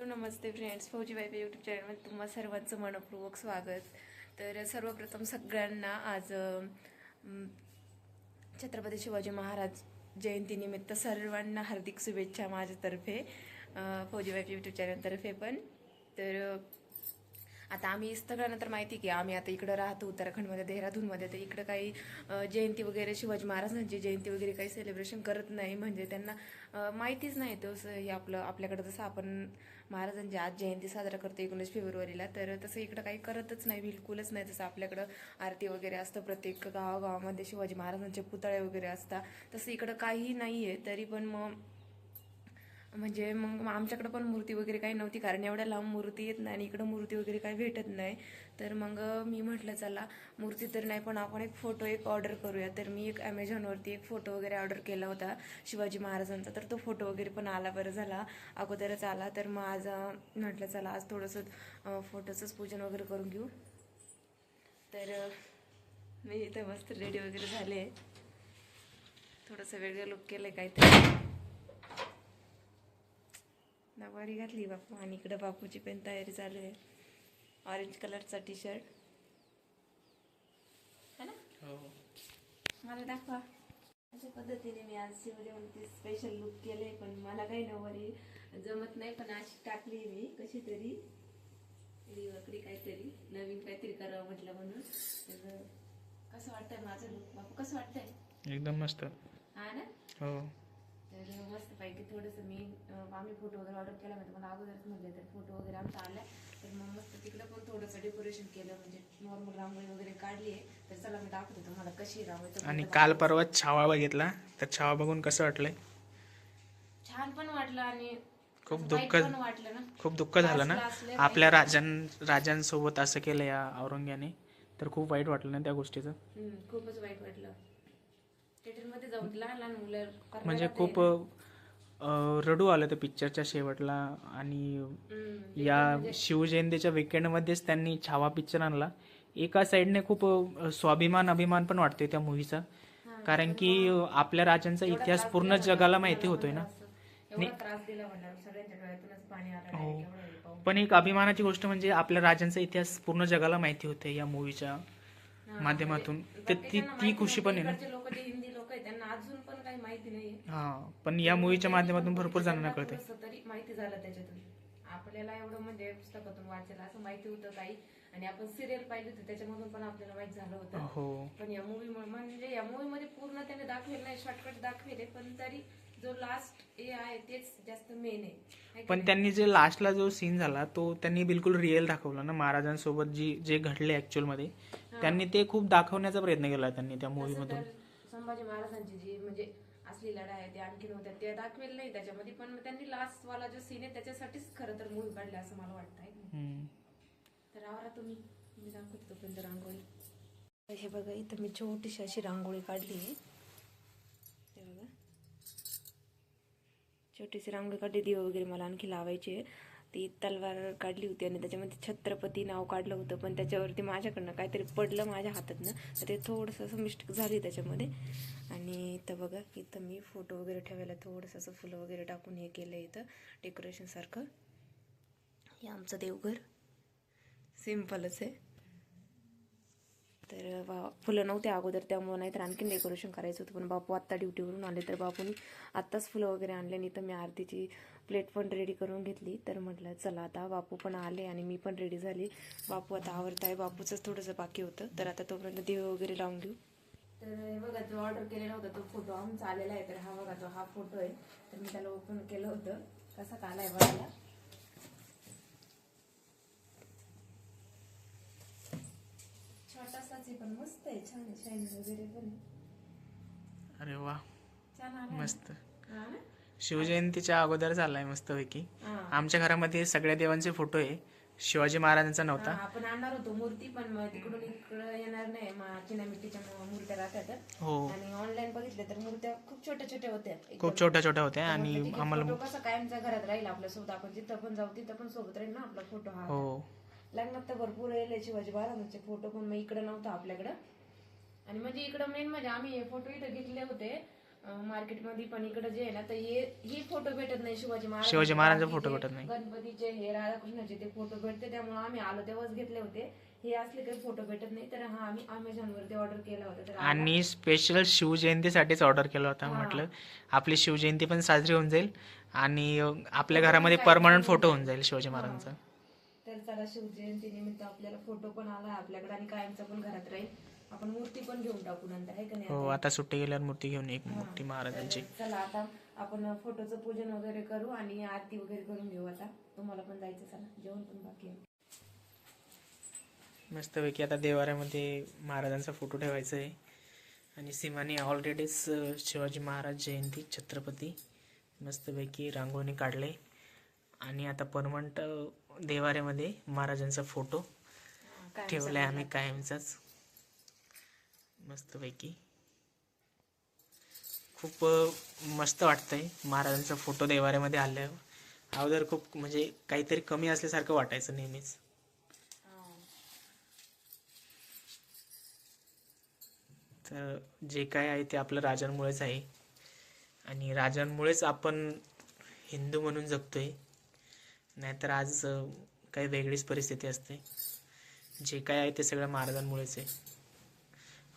नमस्ते friends फौजी wife YouTube चॅनलमध्ये तुम्हा सर्वांचं मनपूर्वक स्वागत. तर सर्वप्रथम सगळ्यांना आज छत्रपती शिवाजी महाराज जयंतीनिमित्त सर्वांना हार्दिक शुभेच्छा माझ्यातर्फे फौजी वाईफ यूट्यूब चॅनलतर्फे पण. तर आता आम्ही सगळ्यांना तर माहिती की आम्ही आता इकडं राहतो उत्तराखंडमध्ये देहरादूनमध्ये. तर इकडं काही जयंती वगैरे शिवाजी महाराजांची जयंती वगैरे काही सेलिब्रेशन करत नाही. म्हणजे त्यांना माहितीच नाही तसं हे आपलं आपल्याकडं जसं आपण महाराजांची आज जयंती साजरा करतो एकोणीस फेब्रुवारीला तर तसं इकडं काही करतच नाही बिलकुलच नाही. तसं आपल्याकडं आरती वगैरे असतं प्रत्येक गावागावामध्ये शिवाजी महाराजांचे पुतळे वगैरे असतात. तसं इकडं काही नाही आहे तरी पण मग म्हणजे मग आमच्याकडे पण मूर्ती वगैरे काही नव्हती कारण एवढ्या लांब मूर्ती येत नाही आणि इकडं मूर्ती वगैरे काही भेटत नाही. तर मग मी म्हटलं चला मूर्ती तर नाही पण आपण एक फोटो एक ऑर्डर करूया. तर मी एक ॲमेझॉनवरती एक फोटो वगैरे ऑर्डर केला होता शिवाजी महाराजांचा. तर तो फोटो वगैरे पण आला बरं झाला अगोदरच आला. तर मग आज म्हटलं चला आज थोडंसं फोटोचंच पूजन वगैरे करून घेऊ. तर मी इथं मस्त रेडी वगैरे झाले. थोडंसं वेगळं लुक केलं आहे काहीतरी. नवारी घातली बापू. आणि इकडं बापूची पण तयारी चालू आहे. ऑरेंज कलरचा टी शर्ट है ना? मला दाखवा. अशा पद्धतीने मी आज शिवजयंती स्पेशल लुक केले पण मला काही नवारी जमत नाही. पण अशी टाकली मी. कशी तरी? वाकडी काहीतरी नवीन काहीतरी करावं म्हटलं म्हणून. तर कसं वाटतंय माझं लुक बापू कसं वाटतंय? एकदम मस्त. हा ना? हो. तर मस्त पैकी थोडंसं मी आम्ही फोटो वगैरे ऑर्डर केला म्हणजे मला अगोदरच म्हणले तर फोटो वगैरे आमचा आला तर मग मस्त तिकडं पण थोडंसं डेकोरेशन केलं म्हणजे नॉर्मल रांगोळी वगैरे काढली आहे. तर चला मी दाखवते तुम्हाला कशी रांगोळी. आणि काल परवा छावा बघितला तर छावा बघून कसं वाटलंय? छान पण वाटलं आणि खूप दुःख खूप दुःख झालं ना? आपल्या राजां राजांसोबत असं केलं या औरंग्याने तर खूप वाईट वाटलं ना त्या गोष्टीचं? खूपच वाईट वाटलं. थिएटरमध्ये जाऊन लहान लहान मुलं म्हणजे खूप अं, रडू आलं त्या पिक्चरच्या शेवटला आणि हम्म, या शिवजयंतीच्या विकेंडमध्येच त्यांनी छावा पिक्चर आणला. एका साईडने खूप अं, स्वाभिमान अभिमान पण वाटते त्या मूवीचा कारण की अं, आपल्या राजांचा इतिहास पूर्ण जगाला माहिती होतोय ना. असं- एवढा त्रास दिला म्हणल्यावर सगळ्यांच्या डोळ्यातूनच पाणी आलं हो. direct एवढं हे पाहून. पण एक अभिमानाची गोष्ट म्हणजे आपल्या राजांचा इतिहास पूर्ण जगाला माहिती होते या मूवीच्या माध्यमातून. म्हणजे तर ती ती खुशी पण आहे ना. नव्हतं, इकडचे लोक जे हिंदी आहेत त्यांना अजून पण काही माहिती नाहीये. हा पण या मूवीच्या माध्यमातून भरपूर जणांना कळते थोडंसं तरी माहिती झालं त्याच्यातून. आपल्याला एवढं म्हणजे पुस्तकातून वाचायला असं माहिती होतं काही. आणि आपण सिरियल पाहिली होती त्याच्यामधून पण आपल्याला माहीत झालं होतं. हो. पण या मूवी म्हणजे या मूवी मध्ये पूर्ण त्याने दाखवेल नाही शॉर्टकट दाखवेले पण तरी जो लास्ट हे आहे तेच जास्त मेन आहे. है की पण नाही? त्यांनी जे लास्टला जो सीन झाला तो त्यांनी बिलकुल रिअल दाखवला ना. महाराजांसोबत जी जे घडले ऍक्च्युअलमध्ये त्यांनी ते खूप दाखवण्याचा प्रयत्न केला त्यांनी त्या मूवी तसं मधून. तर संभाजी महाराजांची जी म्हणजे असली लढाई आहे ते आणखीन होत्या ते दाखवेल नाही त्याच्यामध्ये पण त्यांनी लास्ट वाला जो सीन आहे त्याच्यासाठीच खरं तर मूवी काढला असं मला वाटतं आहे की नाही? हम्म. तर आवरा तुम्ही मी दाखवतो तोपर्यंत रांगोळी हे बघा इथं मी छोटीशी अशी रांगोळी काढली आहे हे बघा छोटीशी रांगोळी काढली दिवे वगैरे मला आणखी लावायची आहे ती तलवार काढली होती आणि त्याच्यामध्ये छत्रपती नाव काढलं होतं पण त्याच्यावरती माझ्याकडनं काहीतरी पडलं माझ्या हातातनं. तर ते थोडंसं असं मिस्टेक झाली त्याच्यामध्ये. आणि इथं बघा इथं मी फोटो वगैरे ठेवायला थोडंसं असं फुलं वगैरे टाकून हे केलं इथं डेकोरेशनसारखं हे आमचं देवघर. सिम्पलच आहे. तर बा फुलं नव्हते अगोदर त्यामुळं नाही तर आणखीन डेकोरेशन करायचं होतं. पण बापू आत्ता ड्युटीवरून आले तर बापूनी आत्ताच फुलं वगैरे आणले नाही तर मी आरतीची प्लेट पण रेडी करून घेतली. तर म्हटलं चला आता बापू पण आले आणि मी पण रेडी झाली. बापू आता आवडत आहे बापूचंच थोडंसं बाकी होतं. तर आता तोपर्यंत दिवे वगैरे लावून घेऊ. तर हे बघा जो ऑर्डर केलेला होता तो फोटो आमचा आलेला आहे. तर हा बघा जो हा फोटो आहे तर मी त्याला ओपन केलं होतं. कसा का आहे बघायला. पण मस्त आहे छान आहे शाईन वगैरे पण. अरे वा. छान मस्त. हा ना? शिवजयंतीच्या अगोदर झालाय मस्तपैकी. हा. आमच्या घरामध्ये सगळ्या देवांचे फोटो आहे. शिवाजी महाराजांचा हा, नव्हता आपण आणणार होतो मूर्ती पण मग तिकडून इकडं येणार नाही. मग चिनामिट्टीच्या मूर्त्या राहतात. हो. आणि ऑनलाईन बघितल्या तर मूर्त्या खूप छोट्या छोट्या होत्या. खूप छोट्या छोट्या होत्या आणि आम्हाला कसा कायमचा घरात राहील आपल्यासोबत. आपण जिथं पण जाऊ तिथं पण सोबत राहील ना आपला फोटो हा. हो. लग्नात तर भरपूर येईल शिवाजी महाराजांचे फोटो पण मग इकडं नव्हतं आपल्याकडं. आणि म्हणजे इकडं मेन म्हणजे आम्ही हे फोटो इथं घेतले होते. मार्केटमध्ये पण इकडे जे आहे ना तर हे ही फोटो भेटत नाही शिवाजी महाराज शिवाजी महाराजांचा फोटो भेटत नाही. गणपतीचे हे राधाकृष्णाचे ते फोटो भेटते त्यामुळे आम्ही आलो तेव्हाच घेतले होते. हे असले काही फोटो भेटत नाही तर हा आम्ही अमेझॉन वरती ऑर्डर केला होता. तर. आणि स्पेशल शिवजयंतीसाठीच ऑर्डर केला होता हा. म्हटलं. आपली शिवजयंती पण साजरी होऊन जाईल आणि अं, आपल्या घरामध्ये परमनंट फोटो होऊन जाईल. शिवाजी महाराजांचा. तर चला शिवजयंती निमित्त आपल्याला फोटो पण आला आपल्याकडे आणि कायमचा पण घरात राहील. आपण मूर्ती पण घेऊन टाकू नंतर आहे का नाही? हो आता? सुट्टी गेल्यावर मूर्ती घेऊन एक. मूर्ती महाराजांची. चला आता आपण फोटोचं पूजन वगैरे करू आणि आरती वगैरे करून घेऊ आता. तुम्हाला पण जायचं चला. जेवण पण बाकी आहे. मस्तपैकी आता देवाऱ्यामध्ये महाराजांचा फोटो ठेवायचा आहे आणि सीमाने ऑलरेडीच शिवाजी महाराज जयंती छत्रपती. मस्तपैकी रांगोळी काढले. आणि आता परमनंट देवाऱ्यामध्ये महाराजांचा फोटो ठेवलाय आम्ही. कायमचाच. मस्तपैकी. खूप मस्त वाटतंय महाराजांचा फोटो देवाऱ्यामध्ये आल्यावर. अगोदर खूप म्हणजे काहीतरी कमी असल्यासारखं वाटायचं नेहमीच. तर जे काय आहे ते आपलं राजांमुळेच आहे. आणि राजांमुळेच आपण हिंदू म्हणून जगतोय. नाहीतर आज काही वेगळीच परिस्थिती असते. जे काय आहे ते सगळं महाराजांमुळेच आहे.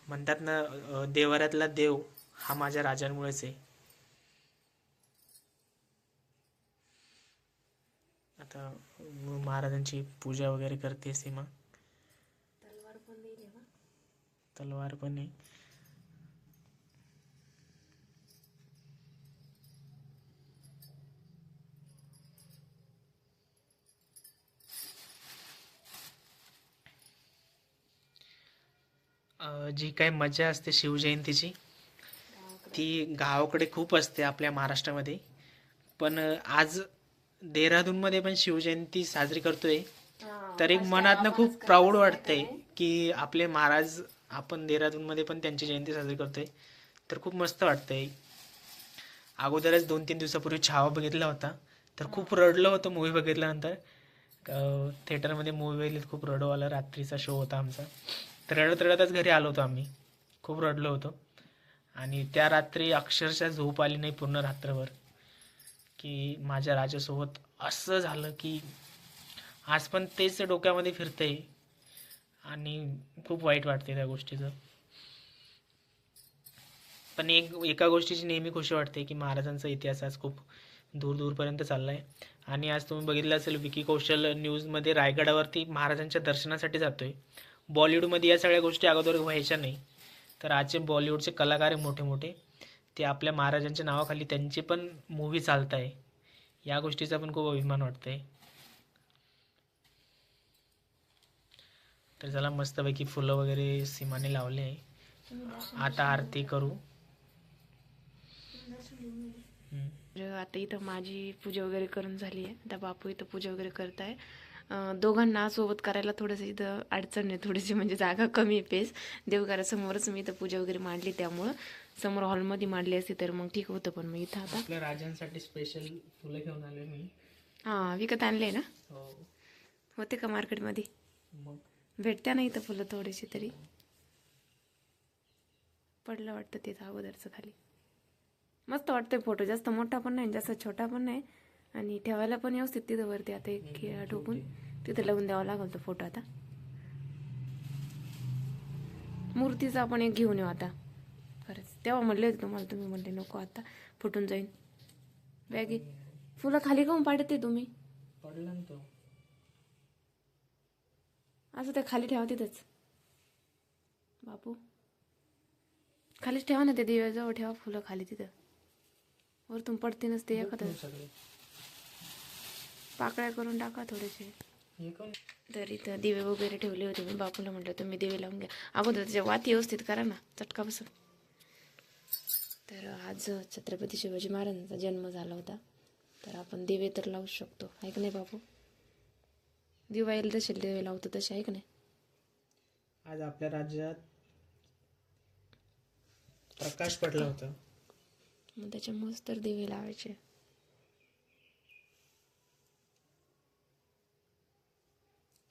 म्हणतात ना देवाऱ्यातला देव हा माझ्या राजांमुळेच आहे. आता महाराजांची पूजा वगैरे करते सीमा तलवार पण आहे जी काय मजा असते शिवजयंतीची ती गावाकडे खूप असते आपल्या महाराष्ट्रामध्ये. पण आज देहरादूनमध्ये पण शिवजयंती साजरी करतोय. तर एक मनातनं खूप प्राऊड वाटतंय का आपले महाराज आपण देहरादूनमध्ये पण त्यांची जयंती साजरी करतोय. तर खूप मस्त वाटतंय. अगोदरच दोन तीन दिवसापूर्वी छावा बघितला होता. तर खूप रडलं होतं मूवी बघितल्यानंतर. थिएटरमध्ये मूवी बघितली खूप रडू आलं रात्रीचा शो होता आमचा. तर रडत रडतच घरी आलो होतो आम्ही. खूप रडलो होतो. आणि त्या रात्री अक्षरशः झोप आली नाही पूर्ण रात्रभर. की माझ्या राजासोबत असं झालं की आज पण तेच डोक्यामध्ये फिरतंय. आणि खूप वाईट वाटते त्या गोष्टीचं. पण एक एका गोष्टीची नेहमी खुशी वाटते की महाराजांचा इतिहास आज खूप दूर दूरपर्यंत चालला आहे आणि आज तुम्ही बघितलं असेल विकी कौशल न्यूजमध्ये रायगडावरती महाराजांच्या दर्शनासाठी जातो आहे बॉलिवूडमध्ये या सगळ्या गोष्टी अगोदर व्हायच्या नाही. तर आजचे बॉलिवूडचे कलाकार आहे मोठे मोठे ते आपल्या महाराजांच्या नावाखाली त्यांचे पण मूव्ही चालत आहे या गोष्टीचा पण खूप अभिमान वाटतंय. तर चला मस्तपैकी फुलं वगैरे सीमाने लावले. आहे आता आरती करू. तर आता इथं माझी पूजा वगैरे करून झाली आहे. आता बापू इथं पूजा वगैरे करत आहे दोघांना सोबत करायला थोडंसं इथं अडचण आहे. थोडीशी म्हणजे जागा कमी आहे पेस. देवघरासमोरच मी इथं पूजा वगैरे मांडली त्यामुळं. समोर हॉलमध्ये मांडली असती तर मग ठीक होतं पण मग इथं आता राजांसाठी स्पेशल फुलं घेऊन आले मी. हां विकत आणले ना? हो. होते का मार्केटमध्ये? भेटत्या ना इथं फुलं थोडीशी तरी. पडलं वाटतं तिथं अगोदरचं खाली. मस्त वाटतंय फोटो जास्त मोठा पण नाही जास्त छोटा पण नाही. आणि ठेवायला पण व्यवस्थित तिथं वरती आता एक खिळा ठोकून तिथं लावून द्यावा लागल तो फोटो आता. मूर्तीचा आपण एक घेऊन येऊ आता. खरंच. तेव्हा म्हणले होते तुम्हाला तुम्ही म्हणले नको आता फुटून जाईन. बॅगी फुलं खाली काऊन पाडते तुम्ही? असं ते खाली ठेवा तिथंच. बापू. खालीच ठेवा ना ते दिव्याजवळ ठेवा फुलं खाली तिथं. वरतून पडते नसते एखादं. पाकळ्या करून टाका थोडेसे. तर इथं दिवे वगैरे ठेवले होते. मी बापूला म्हटलं तुम्ही दिवे लावून घ्या. अगोदर त्याच्या वाती व्यवस्थित करा ना. चटका बसून तर आज छत्रपती शिवाजी महाराजांचा जन्म झाला होता. तर आपण दिवे तर लावू शकतो. ऐक नाही बापू? दिवाळीला जसे दिवे लावतो तसे. ऐक नाही. आज आपल्या राज्यात प्रकाश पडला होता. मग त्याच्यामुळेच तर दिवे लावायचे.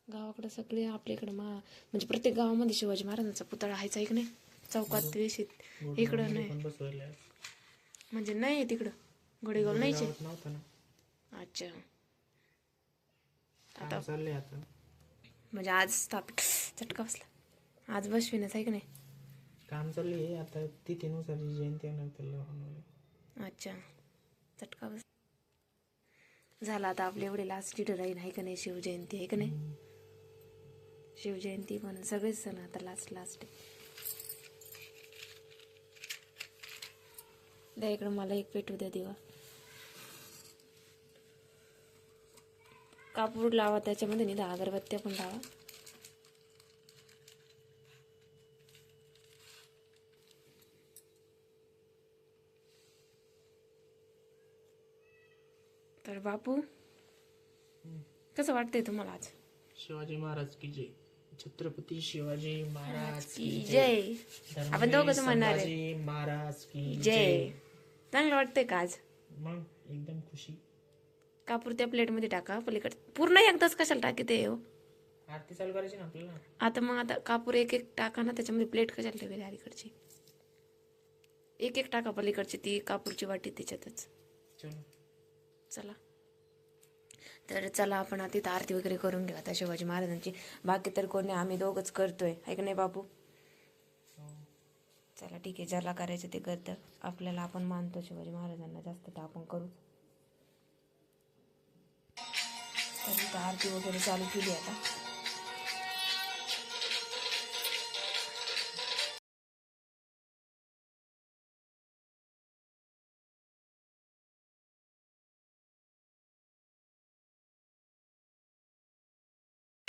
गावाकडे सगळे आपल्याकडे मा म्हणजे प्रत्येक गावामध्ये शिवाजी महाराजांचा पुतळा आहेच आहे की नाही? चौकात वेशीत इकडं नाही. म्हणजे नाही आहे तिकडं. गोडेगाव नाहीचे अच्छा. आता म्हणजे आज स्थापित चटका बसला. आज बसविनच आहे का नाही? काम चाललंय आता तिथीनुसार जी जयंती अच्छा. चटका बस. झाला आता आपल्या एवढे लास्ट डेट राहील आहे का नाही शिवजयंती आहे का नाही? शिवजयंती पण सगळेच सण आता लास्ट लास्ट द्या इकडं मला एक पेटू द्या दिवा. कापूर लावा त्याच्यामध्ये नाही दहा अगरबत्त्या पण लावा. बापू. कसं वाटतंय तुम्हाला आज? शिवाजी महाराज की जय. छत्रपती शिवाजी महाराज की जय. आपण दोघंच म्हणणार आहे. संभाजी महाराज की जय. चांगलं वाटतंय का आज? मग एकदम खुशी. कापूर त्या प्लेटमध्ये टाका पलीकडे. पूर्ण एकदाच कशाला टाकी ते हो? आरती चालू करायची ना आपल्याला? आता मग आता कापूर एक एक टाका ना त्याच्यामध्ये प्लेट कशाला ठेवली अलीकडची? एक एक टाका पलीकडची ती कापूरची वाटी त्याच्यातच. चलो. चला. तर चला आपण आता तिथं आरती वगैरे करून घेऊ. आता शिवाजी महाराजांची बाकी तर कोणी आम्ही दोघंच करतोय. आहे नाही बापू? चला ठीक आहे ज्याला करायचं ते करतं. आपल्याला आपण मानतो शिवाजी महाराजांना जास्त तर आपण करू. तर आरती वगैरे चालू केली आता.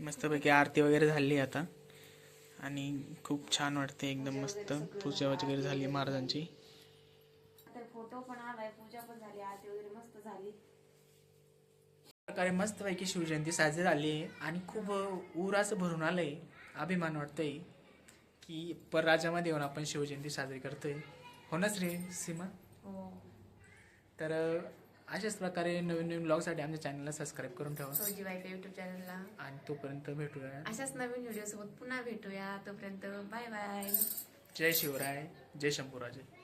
मस्तपैकी आरती वगैरे झाली आता. आणि खूप छान वाटते एकदम मस्त पूजा वगैरे झाली महाराजांची. आता फोटो पण आलाय पूजा पण झाली आरती वगैरे मस्त झाली. प्रकारे मस्तपैकी शिवजयंती साजरी झाली आहे आणि खूप ऊर असं भरून आलंय अभिमान वाटतंय की परराज्यामध्ये येऊन आपण शिवजयंती साजरी करतोय. होणच रे सीमा? हो. तर अशाच प्रकारे नवीन नवीन ब्लॉगसाठी आमच्या चॅनलला सबस्क्राईब करून ठेवा. सोजी वायफाय युट्यूब चॅनलला आणि तोपर्यंत भेटूया. अशाच नवीन व्हिडिओ सोबत पुन्हा भेटूया. तोपर्यंत बाय बाय जय शिवराय. जय शंभूराजे.